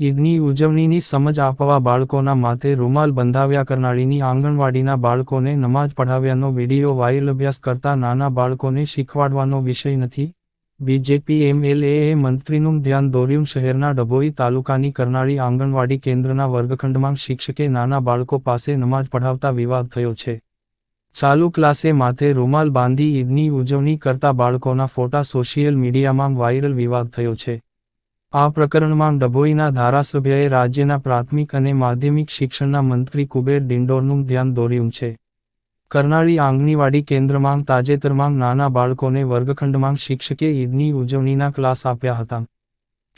ઈદની ઉજવણીની સમજ આપવા બાળકોના માથે રૂમાલ બંધાવ્યા કરનાળીની આંગણવાડીના બાળકોને નમાજ પઢાવ્યાનો વીડિયો વાયરલ અભ્યાસ કરતા નાના બાળકોને શીખવાડવાનો વિષય નથી. બીજેપી એમએલએએ મંત્રીનું ધ્યાન દોર્યું, શહેરના ડભોઈ તાલુકાની કરનાળી આંગણવાડી કેન્દ્રના વર્ગખંડમાં શિક્ષકે નાના બાળકો પાસે નમાજ પઢાવતા વિવાદ થયો છે. ચાલુ ક્લાસે માથે રૂમાલ બાંધી ઈદની ઉજવણી કરતા બાળકોના ફોટા સોશિયલ મીડિયામાં વાયરલ વિવાદ થયો છે. આ પ્રકરણમાં ડભોઈના ધારાસભ્યએ રાજ્યના પ્રાથમિક અને માધ્યમિક શિક્ષણના મંત્રી કુબેર ડિંડોરનું ધ્યાન દોર્યું છે. કરનાળી આંગણીવાડી કેન્દ્રમાં તાજેતરમાં નાના બાળકોને વર્ગખંડમાં શિક્ષકે ઈદની ઉજવણીના ક્લાસ આપ્યા હતા.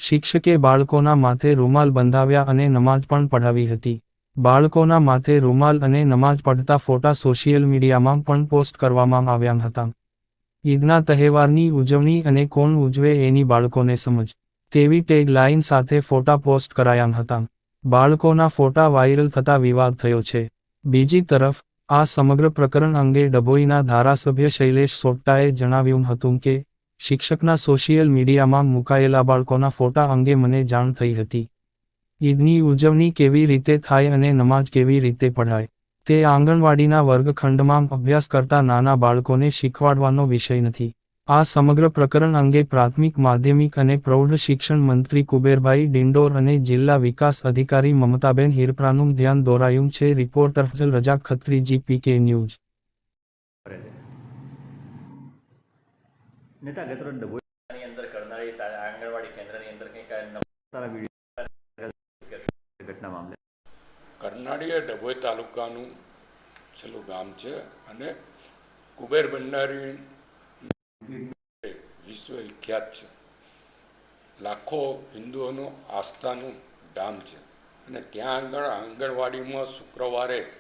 શિક્ષકે બાળકોના માથે રૂમાલ બંધાવ્યા અને નમાજ પણ પઢાવી હતી. બાળકોના માથે રૂમાલ અને નમાજ પઢતા ફોટા સોશિયલ મીડિયામાં પણ પોસ્ટ કરવામાં આવ્યા હતા. ઈદના તહેવારની ઉજવણી અને કોણ ઉજવે એની બાળકોને સમજ તેવી ટેગલાઇન સાથે ફોટા પોસ્ટ કરાયા હતા. બાળકોના ફોટા વાયરલ થતા વિવાદ થયો છે. બીજી તરફ, આ સમગ્ર પ્રકરણ અંગે ડભોઈના ધારાસભ્ય શૈલેષ સોટ્ટાએ જણાવ્યું હતું કે, શિક્ષકના સોશિયલ મીડિયામાં મુકાયેલા બાળકોના ફોટા અંગે મને જાણ થઈ હતી. ઈદની ઉજવણી કેવી રીતે થાય અને નમાજ કેવી રીતે પઢાય, તે આંગણવાડીના વર્ગખંડમાં અભ્યાસ કરતા નાના બાળકોને શીખવાડવાનો વિષય નથી. આ સમગ્ર પ્રકરણ અંગે પ્રાથમિક માધ્યમિક અને પ્રૌઢ શિક્ષણ મંત્રી કુબેરભાઈ ડિંડોર અને જિલ્લા વિકાસ અધિકારી મમતાબેન હિરપ્રાનું ધ્યાન દોરાયું છે. Reporter Fazal Raza Khatri GPK news. કરે છે નેતા ગતરોજ ડભોઈ અંદર કરનારી આંગણવાડી કેન્દ્રની અંદર કંઈક સારા વીડિયો ઘટના મામલે. કરનાળી એ ડભોઈ તાલુકાનું છેલ્લું ગામ છે અને કુબેર ભંડારી વિખ્યાત છે. લાખો હિન્દુઓનું આસ્થાનું ધામ છે. અને ત્યાં આગળ આંગણવાડીમાં શુક્રવારે